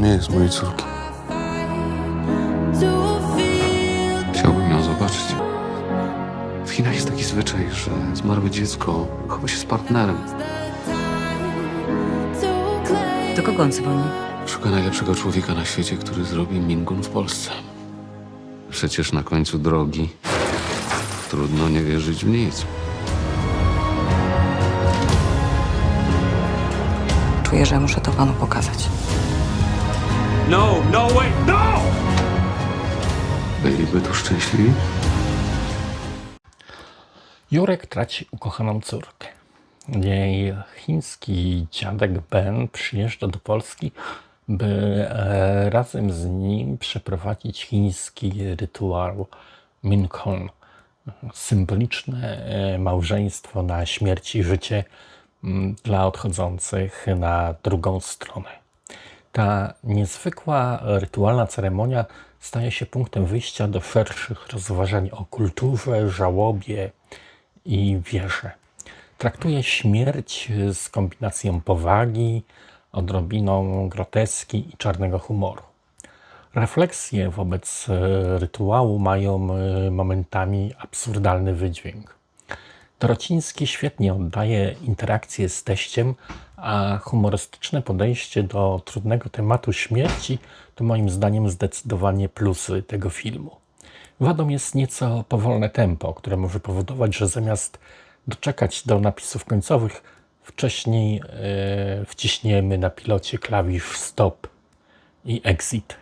nie jest mojej córki. Chciałbym ją zobaczyć. W Chinach jest taki zwyczaj, że zmarłe dziecko chowa się z partnerem. Do kogo on dzwoni? Szuka najlepszego człowieka na świecie, który zrobi Mingun w Polsce. Przecież na końcu drogi trudno nie wierzyć w nic. Czuję, że muszę to panu pokazać. No, no, wait, no! Byliby tu szczęśliwi? Jurek traci ukochaną córkę. Jej chiński dziadek Ben przyjeżdża do Polski, by e, razem z nim przeprowadzić chiński rytuał Minkon. Symboliczne e, małżeństwo na śmierć i życie m, dla odchodzących na drugą stronę. Ta niezwykła rytualna ceremonia staje się punktem wyjścia do szerszych rozważań o kulturze, żałobie i wierze. Traktuje śmierć z kombinacją powagi, odrobiną groteski i czarnego humoru. Refleksje wobec rytuału mają momentami absurdalny wydźwięk. Dorociński świetnie oddaje interakcję z teściem, a humorystyczne podejście do trudnego tematu śmierci to moim zdaniem zdecydowanie plusy tego filmu. Wadą jest nieco powolne tempo, które może powodować, że zamiast doczekać do napisów końcowych, wcześniej e, wciśniemy na pilocie klawisz stop i exit.